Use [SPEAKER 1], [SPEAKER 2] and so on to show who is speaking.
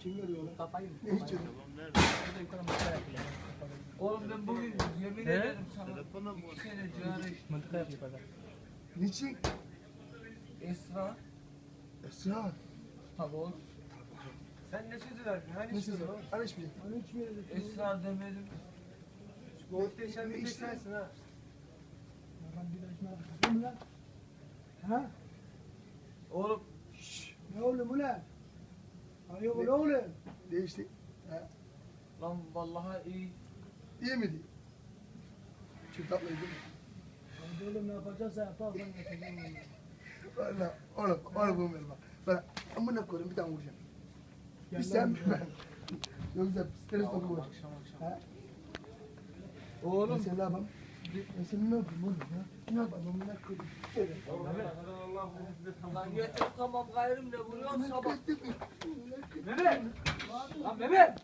[SPEAKER 1] Kim veriyor lan?
[SPEAKER 2] Kafayı mı?
[SPEAKER 1] Ne için?
[SPEAKER 2] Oğlum ben bugün yemin ederim sana. İki sene içtim.
[SPEAKER 3] Mıntıka yapıyor pazar.
[SPEAKER 1] Niçin?
[SPEAKER 2] Esra.
[SPEAKER 1] Esra.
[SPEAKER 2] Tabi oğlum.
[SPEAKER 4] Sen ne sözü verdin? Hani
[SPEAKER 1] Ne
[SPEAKER 4] sözü
[SPEAKER 1] sözü?
[SPEAKER 4] var?
[SPEAKER 1] Hani hiçbir şey.
[SPEAKER 2] Esra demedim.
[SPEAKER 4] Muhteşem bir tek
[SPEAKER 1] işte?
[SPEAKER 4] sensin ha.
[SPEAKER 5] Ha?
[SPEAKER 2] Oğlum
[SPEAKER 5] Ne oğlum ulan? Hayır oğlum.
[SPEAKER 1] Değişti. Ha.
[SPEAKER 2] lan vallahi iyi.
[SPEAKER 1] İyi miydi? Çok tatlıydı.
[SPEAKER 5] Hadi oğlum ne yapacaksa yapar ben yapacağım onu.
[SPEAKER 1] Valla oğlum oğlum bunu ver bak. Bana amına koyayım bir tane vuracağım. Bir sen bir ben. Yoksa stres vuracak.
[SPEAKER 2] Akşam akşam. Oğlum
[SPEAKER 1] seni ne yapayım? Ben seni ne yapayım oğlum ya? Ne yapayım amına koyayım?
[SPEAKER 2] Lan getir tamam gayrım ne vuruyorsun.
[SPEAKER 1] Sabah.
[SPEAKER 2] Mehmet! Lan Mehmet!